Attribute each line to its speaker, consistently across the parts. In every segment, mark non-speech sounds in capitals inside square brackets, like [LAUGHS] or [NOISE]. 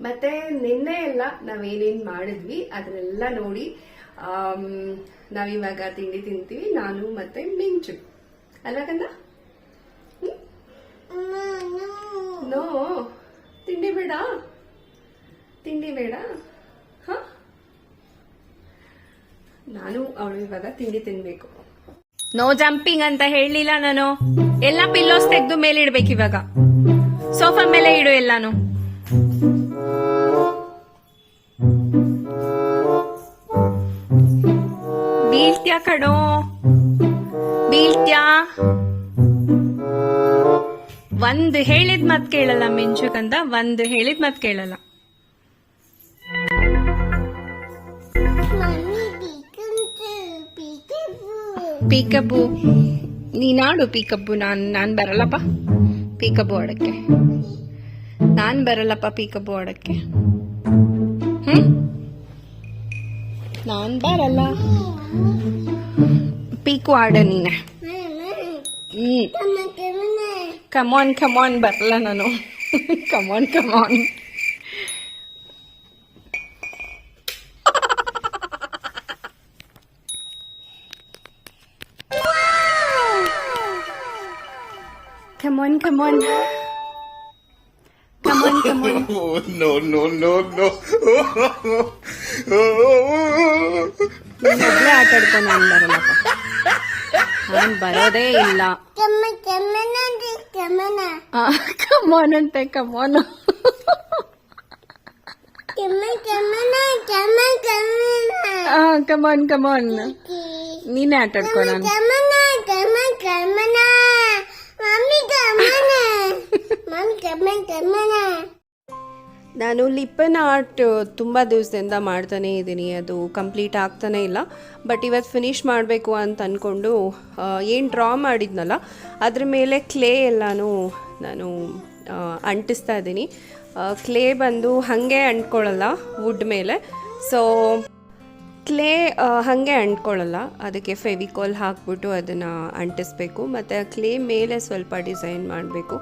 Speaker 1: ಮತ್ತೆ ನಿನ್ನೆ ಎಲ್ಲ ನಾವೇನೇನ್ ಮಾಡಿದ್ವಿ ಅದನ್ನೆಲ್ಲ ನೋಡಿ ನಾವಿವಾಗ ತಿಂಡಿ ತಿಂತೀವಿ ನಾನು ಮತ್ತೆ ಮಿಂಚು. ಅಲ್ಲ ಕಂದ ನೋ ತಿಂಡಿ ಬೇಡ. ತಿಂಡಿ ಬೇಡ. ಹ? ನಾನು ಅವಳು ಇವಾಗ ತಿಂಡಿ ತಿನ್ಬೇಕು. ನೋ ಜಂಪಿಂಗ್ ಅಂತ ಹೇಳಲಿಲ್ಲ ನಾನು. ಎಲ್ಲ ಪಿಲ್ಲೋಸ್ ತೆಗೆದು ಮೇಲೆ ಇಡ್ಬೇಕು ಇವಾಗ. ಸೋಫಾ ಮೇಲೆ ಇಡು ಎಲ್ಲಾನು. ಬೀಳ್ತ್ಯಾ ಕಣೋ. ಬೀಳ್ತ್ಯಾ ಒಂದ್ ಹೇಳಿದ್ ಮತ್ ಕೇಳಲ್ಲ ಮಿಂಚುಕಂದ ಒಂದ್ ಹೇಳಿದ್ ಮತ್ ಕೇಳಲ್ಲ. ಪೀಕಬ್ಬು ನೀನಾಡು ಪೀಕಬ್ಬು, ನಾನ್ ನಾನ್ ಬರಲ್ಲಪ್ಪ. ಪೀಕಬ್ಬು ಆಡಕ್ಕೆ. ನಾನ್ ಬರಲ್ಲಪ್ಪ ಪೀಕಬ್ಬು ಆಡಕ್ಕೆ. ಹ್ಮ್? ನಾನ್ ಬರಲ್ಲ ಪೀಕು ಆಡ ನೀನೆ ಹ್ಮ್ ಕಮಾನ್ ಕಮಾನ್ ಬರಲ್ಲ ನಾನು ಕಮಾನ್ ಕಮಾನ್ ಕಮಾನ್ ಕಮಾನ್ ಕಮಾನ್ ಕಮಾನ್
Speaker 2: Oh, [LAUGHS] no, no, no, no. [LAUGHS]
Speaker 1: ಒಬ್ಳೆ ಆಟ ಆಡ್ಕೊ ನಾನ್ ಬರಲ್ಲಪ್ಪ ನಾನ್ ಬರೋದೇ ಇಲ್ಲ ಕಮಾನ್ ಅಂತೆ ಕಮಾನ್ ಕಮಾನ್ ಕಮಾನ್ ನೀನೇ ಆಟ ಆಡ್ಕೊ ನಾನು ನಾನು ಲಿಪ್ಪನ್ ಆರ್ಟ್ ತುಂಬ ದಿವಸದಿಂದ ಮಾಡ್ತಾನೆ ಇದ್ದೀನಿ. ಅದು ಕಂಪ್ಲೀಟ್ ಆಗ್ತಾನೆ ಇಲ್ಲ. ಬಟ್ ಇವತ್ತು ಫಿನಿಶ್ ಮಾಡಬೇಕು ಅಂತ ಅಂದ್ಕೊಂಡು ಏನು ಡ್ರಾ ಮಾಡಿದ್ನಲ್ಲ, ಅದ್ರ ಮೇಲೆ ಕ್ಲೇ ಎಲ್ಲನೂ ನಾನು ಅಂಟಿಸ್ತಾ ಇದ್ದೀನಿ. ಕ್ಲೇ ಬಂದು ಹಾಗೆ ಅಂಟ್ಕೊಳ್ಳಲ್ಲ ವುಡ್ ಮೇಲೆ. ಸೊ ಕ್ಲೇ ಹಾಗೆ ಅಂಟ್ಕೊಳ್ಳಲ್ಲ. ಅದಕ್ಕೆ ಫೆವಿಕಾಲ್ ಹಾಕ್ಬಿಟ್ಟು ಅದನ್ನು ಅಂಟಿಸ್ಬೇಕು. ಮತ್ತು ಕ್ಲೇ ಮೇಲೆ ಸ್ವಲ್ಪ ಡಿಸೈನ್ ಮಾಡಬೇಕು.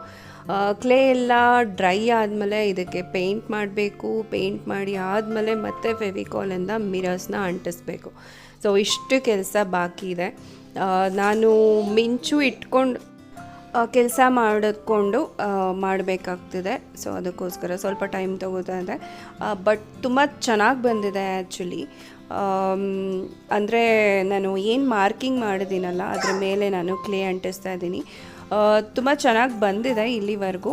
Speaker 1: ಕ್ಲೇ ಎಲ್ಲ ಡ್ರೈ ಆದಮೇಲೆ ಇದಕ್ಕೆ ಪೇಂಟ್ ಮಾಡಬೇಕು ಪೇಂಟ್ ಮಾಡಿ ಆದಮೇಲೆ ಮತ್ತೆ ಫೆವಿಕಾಲಿಂದ ಮಿರರ್ಸ್ನ ಅಂಟಿಸ್ಬೇಕು. ಸೊ ಇಷ್ಟು ಕೆಲಸ ಬಾಕಿ ಇದೆ. ನಾನು ಮಿಂಚು ಇಟ್ಕೊಂಡು ಕೆಲಸ ಮಾಡಿಕೊಂಡು ಮಾಡಬೇಕಾಗ್ತಿದೆ. ಸೊ ಅದಕ್ಕೋಸ್ಕರ ಸ್ವಲ್ಪ ಟೈಮ್ ತಗೋತಾ ಇದೆ ಬಟ್ ತುಂಬ ಚೆನ್ನಾಗಿ ಬಂದಿದೆ ಆ್ಯಕ್ಚುಲಿ ಅಂದರೆ ನಾನು ಏನು ಮಾರ್ಕಿಂಗ್ ಮಾಡಿದ್ದೀನಲ್ಲ, ಅದ್ರ ಮೇಲೆ ನಾನು ಕ್ಲೇ ಅಂಟಿಸ್ತಾ ಇದ್ದೀನಿ. ತುಂಬ ಚೆನ್ನಾಗಿ ಬಂದಿದೆ ಇಲ್ಲಿವರೆಗೂ.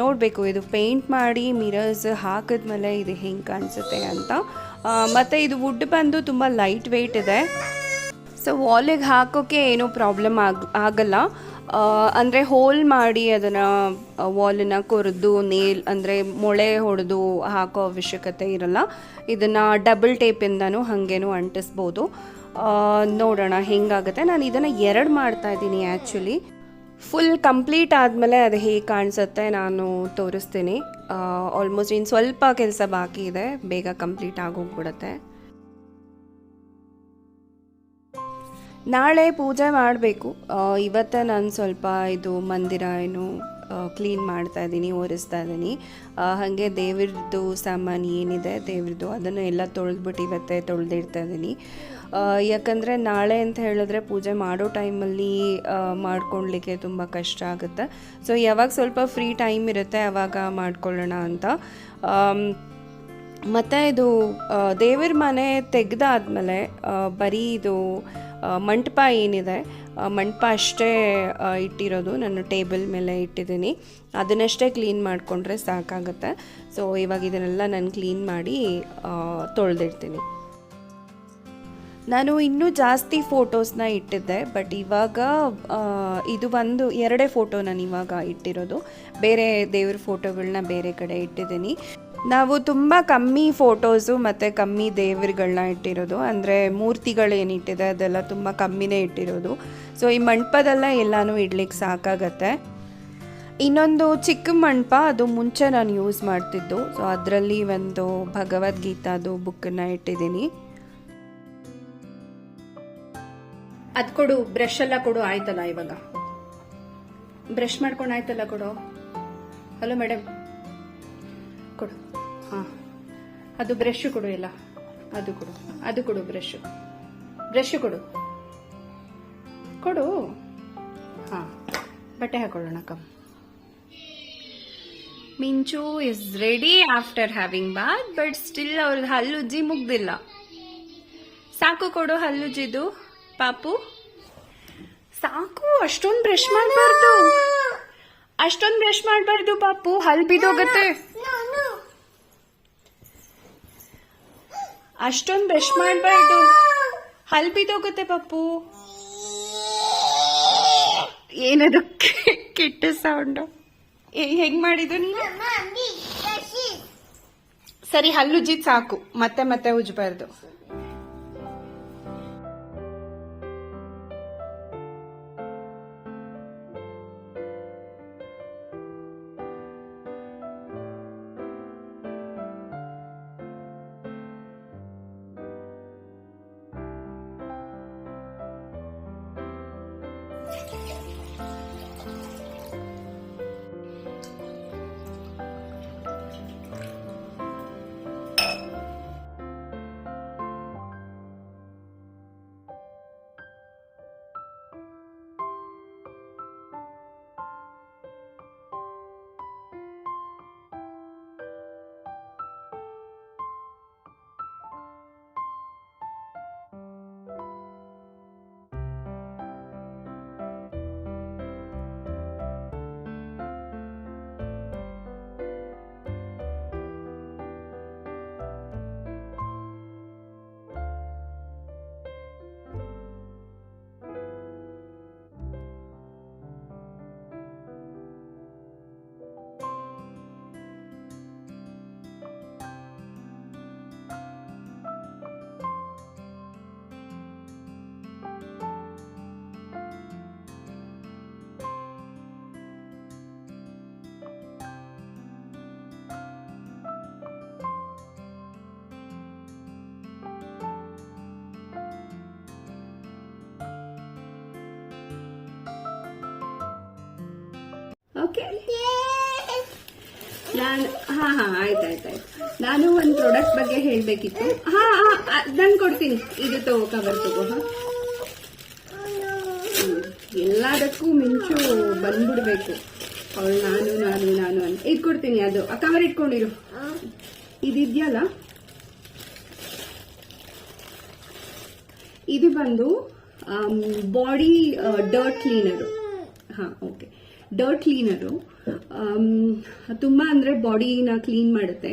Speaker 1: ನೋಡಬೇಕು, ಇದು ಪೇಂಟ್ ಮಾಡಿ ಮಿರರ್ಸ್ ಹಾಕಿದ್ಮೇಲೆ ಇದು ಹೆಂಗೆ ಕಾಣಿಸುತ್ತೆ ಅಂತ. ಮತ್ತು ಇದು ವುಡ್ ಬಂದು ತುಂಬ ಲೈಟ್ ವೆಯ್ಟ್ ಇದೆ ಸೊ ವಾಲಿಗೆ ಹಾಕೋಕ್ಕೆ ಏನೂ ಪ್ರಾಬ್ಲಮ್ ಆಗ, ಆಗಲ್ಲ. ಅಂದರೆ ಹೋಲ್ ಮಾಡಿ ಅದನ್ನು ವಾಲನ್ನ ಕೊರೆದು ನೇಲ್ ಅಂದರೆ ಮೊಳೆ ಹೊಡೆದು ಹಾಕೋ ಅವಶ್ಯಕತೆ ಇರಲ್ಲ. ಇದನ್ನು ಡಬಲ್ ಟೇಪಿಂದನೂ ಹಾಗೇನೂ ಅಂಟಿಸ್ಬೋದು. ನೋಡೋಣ ಹೆಂಗಾಗುತ್ತೆ. ನಾನು ಇದನ್ನು ಎರಡು ಮಾಡ್ತಾ ಇದ್ದೀನಿ ಆ್ಯಕ್ಚುಲಿ ಫುಲ್ ಕಂಪ್ಲೀಟ್ ಆದಮೇಲೆ ಅದು ಹೇಗೆ ಕಾಣಿಸುತ್ತೆ ನಾನು ತೋರಿಸ್ತೀನಿ. ಆಲ್ಮೋಸ್ಟ್ ಇನ್ನು ಸ್ವಲ್ಪ ಕೆಲಸ ಬಾಕಿ ಇದೆ. ಬೇಗ ಕಂಪ್ಲೀಟ್ ಆಗೋಗ್ಬಿಡುತ್ತೆ. ನಾಳೆ ಪೂಜೆ ಮಾಡಬೇಕು. ಇವತ್ತೇ ನಾನು ಸ್ವಲ್ಪ ಇದು ಮಂದಿರ ಏನು ಕ್ಲೀನ್ ಮಾಡ್ತಾ ಇದ್ದೀನಿ ಒರೆಸ್ತಾ ಇದ್ದೀನಿ ಹಾಗೆ ದೇವ್ರದ್ದು ಸಾಮಾನು ಏನಿದೆ, ದೇವ್ರದ್ದು ಅದನ್ನು ಎಲ್ಲ ತೊಳೆದ್ಬಿಟ್ಟು ಇವತ್ತೇ ತೊಳೆದಿಡ್ತಾ ಇದ್ದೀನಿ ಯಾಕಂದರೆ ನಾಳೆ ಅಂತ ಹೇಳಿದ್ರೆ ಪೂಜೆ ಮಾಡೋ ಟೈಮಲ್ಲಿ ಮಾಡ್ಕೊಳ್ಲಿಕ್ಕೆ ತುಂಬ ಕಷ್ಟ ಆಗುತ್ತೆ. ಸೊ ಯಾವಾಗ ಸ್ವಲ್ಪ ಫ್ರೀ ಟೈಮ್ ಇರುತ್ತೆ ಆವಾಗ ಮಾಡ್ಕೊಳ್ಳೋಣ ಅಂತ. ಮತ್ತು ಇದು ದೇವ್ರ ಮನೆ ತೆಗೆದಾದ್ಮೇಲೆ ಬರೀ ಇದು ಮಂಟಪ ಏನಿದೆ ಮಂಟಪ ಅಷ್ಟೇ ಇಟ್ಟಿರೋದು. ನಾನು ಟೇಬಲ್ ಮೇಲೆ ಇಟ್ಟಿದ್ದೀನಿ. ಅದನ್ನಷ್ಟೇ ಕ್ಲೀನ್ ಮಾಡಿಕೊಂಡ್ರೆ ಸಾಕಾಗುತ್ತೆ. ಸೊ ಇವಾಗ ಇದನ್ನೆಲ್ಲ ನಾನು ಕ್ಲೀನ್ ಮಾಡಿ ತೊಳೆದಿಡ್ತೀನಿ. ನಾನು ಇನ್ನೂ ಜಾಸ್ತಿ ಫೋಟೋಸ್ನ ಇಟ್ಟಿದ್ದೆ, ಬಟ್ ಇವಾಗ ಇದು ಒಂದು, ಎರಡೇ ಫೋಟೋ ನಾನು ಇವಾಗ ಇಟ್ಟಿರೋದು. ಬೇರೆ ದೇವ್ರ ಫೋಟೋಗಳನ್ನ ಬೇರೆ ಕಡೆ ಇಟ್ಟಿದ್ದೀನಿ. ನಾವು ತುಂಬ ಕಮ್ಮಿ ಫೋಟೋಸು ಮತ್ತು ಕಮ್ಮಿ ದೇವರುಗಳನ್ನ ಇಟ್ಟಿರೋದು, ಅಂದರೆ ಮೂರ್ತಿಗಳೇನಿಟ್ಟಿದೆ ಅದೆಲ್ಲ ತುಂಬ ಕಮ್ಮಿನೇ ಇಟ್ಟಿರೋದು. ಸೊ ಈ ಮಂಟಪದೆಲ್ಲ ಎಲ್ಲಾನು ಇಡ್ಲಿಕ್ಕೆ ಸಾಕಾಗತ್ತೆ. ಇನ್ನೊಂದು ಚಿಕ್ಕ ಮಂಟಪ, ಅದು ಮುಂಚೆ ನಾನು ಯೂಸ್ ಮಾಡ್ತಿದ್ದು. ಸೊ ಅದರಲ್ಲಿ ಒಂದು ಭಗವದ್ಗೀತಾದು ಬುಕ್ಕನ್ನು ಇಟ್ಟಿದ್ದೀನಿ. ಅದು ಕೊಡು ಬ್ರಷ್ ಎಲ್ಲ ಕೊಡು, ಆಯ್ತಲ್ಲ ಇವಾಗ? ಬ್ರಷ್ ಮಾಡ್ಕೊಂಡು ಆಯ್ತಲ್ಲ ಕೊಡು? ಹಲೋ ಮೇಡಮ್ ಕೊಡು. ಹಾಂ. ಅದು ಬ್ರಷ್ ಕೊಡು ಇಲ್ಲ ಅದು ಕೊಡು. ಅದು ಕೊಡು ಬ್ರಷ್ ಬ್ರಷ್ ಕೊಡು. ಕೊಡು. ಹಾಂ. ಬಟ್ಟೆ ಹಾಕೊಳ್ಳೋಣ come Minchu is ready after having bath but still ಅವ್ರದ್ದು ಹಲ್ಲುಜ್ಜಿ ಮುಗ್ದಿಲ್ಲ. ಸಾಕು ಕೊಡು ಹಲ್ಲುಜ್ಜಿದು. ಪಾಪು. ಸಾಕು ಅಷ್ಟೊಂದು ಬ್ರಷ್ ಮಾಡಬಾರ್ದು. ಅಷ್ಟೊಂದು ಬ್ರಷ್ ಮಾಡಬಾರ್ದು ಪಾಪು, ಹಲ್ ಬಿದ್ದೋಗತ್ತೆ. ಅಷ್ಟೊಂದು ಬ್ರಷ್ ಮಾಡಬಾರ್ದು. ಹಲ್ ಬಿದೋಗತ್ತೆ ಪಾಪು. ಏನದು ಕೆಟ್ಟ ಸೌಂಡು ಹೆಂಗ್ ಮಾಡಿದ್ರು ನೀನು? ಸರಿ ಹಲ್ಲುಜ್ಜಿದ್ ಸಾಕು. ಮತ್ತೆ ಮತ್ತೆ ಉಜ್ಬಾರ್ದು. ಓಕೆ. ನಾನು, ಹಾ ಹಾ, ಆಯ್ತು ಆಯ್ತು ನಾನು ಒಂದು ಪ್ರಾಡಕ್ಟ್ ಬಗ್ಗೆ ಹೇಳಬೇಕಿತ್ತು. ಹಾ ಹಾ ನಾನು ಕೊಡ್ತೀನಿ. ಇದು ತಗೋ ಕವರ್ ತಗೋ, ಹಾ. ಎಲ್ಲದಕ್ಕೂ ಮಿಂಚು ಬಂದ್ಬಿಡ್ಬೇಕು. ಅವಳು ನಾನು ನಾನು ನಾನು ಅಂತ. ಇಟ್ಕೊಡ್ತೀನಿ ಅದು. ಆ ಕವರ್ ಇಟ್ಕೊಂಡಿರು. ಇದಿದೆಯಲ್ಲ? ಇದು ಬಂದು ಬಾಡಿ ಡರ್ಟ್ ಕ್ಲೀನರು ಹಾಂ ಓಕೆ ಡರ್ಟ್ ಕ್ಲೀನರು ತುಂಬ ಅಂದರೆ ಬಾಡಿನ ಕ್ಲೀನ್ ಮಾಡುತ್ತೆ.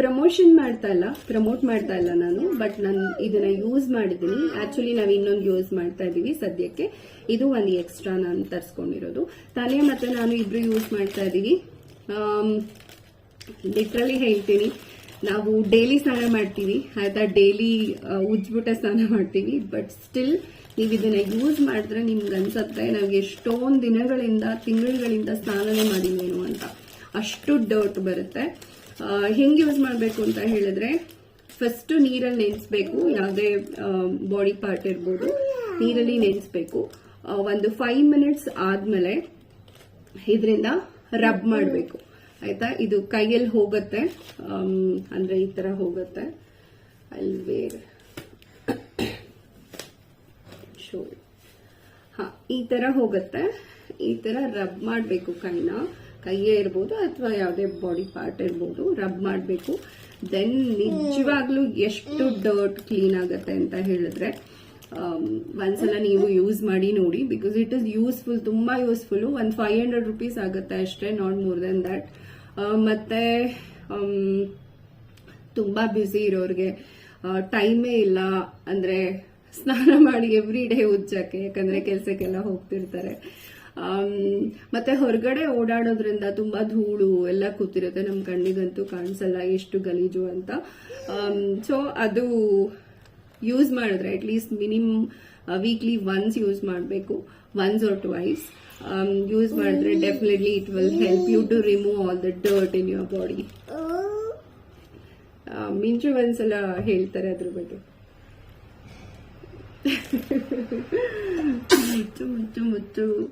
Speaker 1: ಪ್ರಮೋಷನ್ ಮಾಡ್ತಾ ಇಲ್ಲ ಪ್ರಮೋಟ್ ಮಾಡ್ತಾ ಇಲ್ಲ ನಾನು ಬಟ್ ನಾನು ಇದನ್ನ ಯೂಸ್ ಮಾಡಿದ್ದೀನಿ. ಆಕ್ಚುಲಿ ನಾವು ಇನ್ನೊಂದು ಯೂಸ್ ಮಾಡ್ತಾ ಇದ್ದೀವಿ ಸದ್ಯಕ್ಕೆ. ಇದು ಒಂದು ಎಕ್ಸ್ಟ್ರಾ ನಾನು ತರಿಸ್ಕೊಂಡಿರೋದು. ತಾನೇ ಮತ್ತೆ ನಾನು ಇಬ್ರು ಯೂಸ್ ಮಾಡ್ತಾ ಇದ್ದೀವಿ ಲಿಟ್ರಲಿ ಹೇಳ್ತೀನಿ. ನಾವು ಡೈಲಿ ಸ್ನಾನ ಮಾಡ್ತೀವಿ. ಆಯ್ತಾ? ಡೈಲಿ ಉಜ್ಬಿಟ್ಟ ಸ್ನಾನ ಮಾಡ್ತೀವಿ. ಬಟ್ ಸ್ಟಿಲ್ ನೀವು ಇದನ್ನ ಯೂಸ್ ಮಾಡಿದ್ರೆ ನಿಮ್ಗೆ ಅನ್ಸತ್ತೆ, ನಾವು ಎಷ್ಟೊಂದು ದಿನಗಳಿಂದ, ತಿಂಗಳುಗಳಿಂದ ಸ್ನಾನನೇ ಮಾಡಿದ್ದೇನು ಅಂತ. ಅಷ್ಟು ಡೌಟ್ ಬರುತ್ತೆ. ಹೆಂಗೆ ಹೆಂಗ್ ಯೂಸ್ ಮಾಡಬೇಕು ಅಂತ ಹೇಳಿದ್ರೆ ಫಸ್ಟ್ ನೀರಲ್ಲಿ ನೆನೆಸ್ಬೇಕು. ಯಾವುದೇ ಬಾಡಿ ಪಾರ್ಟ್ ಇರ್ಬೋದು, ನೀರಲ್ಲಿ ನೆನೆಸ್ಬೇಕು. ಒಂದು ಫೈವ್ ಮಿನಿಟ್ಸ್ ಆದ್ಮೇಲೆ, ಇದರಿಂದ ರಬ್ ಮಾಡಬೇಕು. ಆಯ್ತಾ? ಇದು ಕೈಯಲ್ಲಿ ಹೋಗುತ್ತೆ. ಅಂದ್ರೆ ಈ ತರ ಹೋಗುತ್ತೆ. ಅಲ್ವೇ ಶೋ ಹಾ, ಈ ತರ ಹೋಗುತ್ತೆ. ಈ ತರ ರಬ್ ಮಾಡಬೇಕು ಕೈನ. ಕೈಯೇ ಇರ್ಬೋದು ಅಥವಾ ಯಾವುದೇ ಬಾಡಿ ಪಾರ್ಟ್ ಇರ್ಬೋದು ರಬ್ ಮಾಡಬೇಕು. ದೆನ್ ನಿಜವಾಗ್ಲೂ ಎಷ್ಟು ಡರ್ಟ್ ಕ್ಲೀನ್ ಆಗುತ್ತೆ ಅಂತ ಹೇಳಿದ್ರೆ ಒಂದ್ಸಲ ನೀವು ಯೂಸ್ ಮಾಡಿ ನೋಡಿ ಬಿಕಾಸ್ ಇಟ್ ಇಸ್ ಯೂಸ್ಫುಲ್ ತುಂಬಾ ಯೂಸ್ಫುಲ್ ಒಂದು ಫೈವ್ ಹಂಡ್ರೆಡ್ ರುಪೀಸ್ ಆಗುತ್ತೆ ಅಷ್ಟೇ ನಾಟ್ ಮೋರ್ ದೆನ್ ದಟ್ ಮತ್ತೆ ತುಂಬ ಬ್ಯುಸಿ ಇರೋರಿಗೆ ಟೈಮೇ ಇಲ್ಲ. ಅಂದ್ರೆ, ಸ್ನಾನ ಮಾಡಿ ಎವ್ರಿ ಡೇ ಉಜ್ಜಕ್ಕೆ, ಯಾಕಂದ್ರೆ ಕೆಲ್ಸಕ್ಕೆಲ್ಲ ಹೋಗ್ತಿರ್ತಾರೆ. ಮತ್ತೆ ಹೊರಗಡೆ ಓಡಾಡೋದ್ರಿಂದ ತುಂಬಾ ಧೂಳು ಎಲ್ಲ ಕೂತಿರುತ್ತೆ. ನಮ್ ಕಣ್ಣಿಗಂತೂ ಕಾಣಿಸಲ್ಲ ಎಷ್ಟು ಗಲೀಜು ಅಂತ. ಸೊ ಅದು ಯೂಸ್ ಮಾಡಿದ್ರೆ at least minimum weekly once use ಮಾಡಬೇಕು. ಒನ್ಸ್ ಆರ್ ಟ್ವೈಸ್ ಯೂಸ್ ಮಾಡಿದ್ರೆ definitely it will help you to remove all the dirt in your body Minchu ಒಂದ್ಸಲ ಹೇಳ್ತಾರೆ ಅದ್ರ ಬಗ್ಗೆ. [LAUGHS] ಮುಚ್ಚು ಮುಚ್ಚು ಮುತ್ತು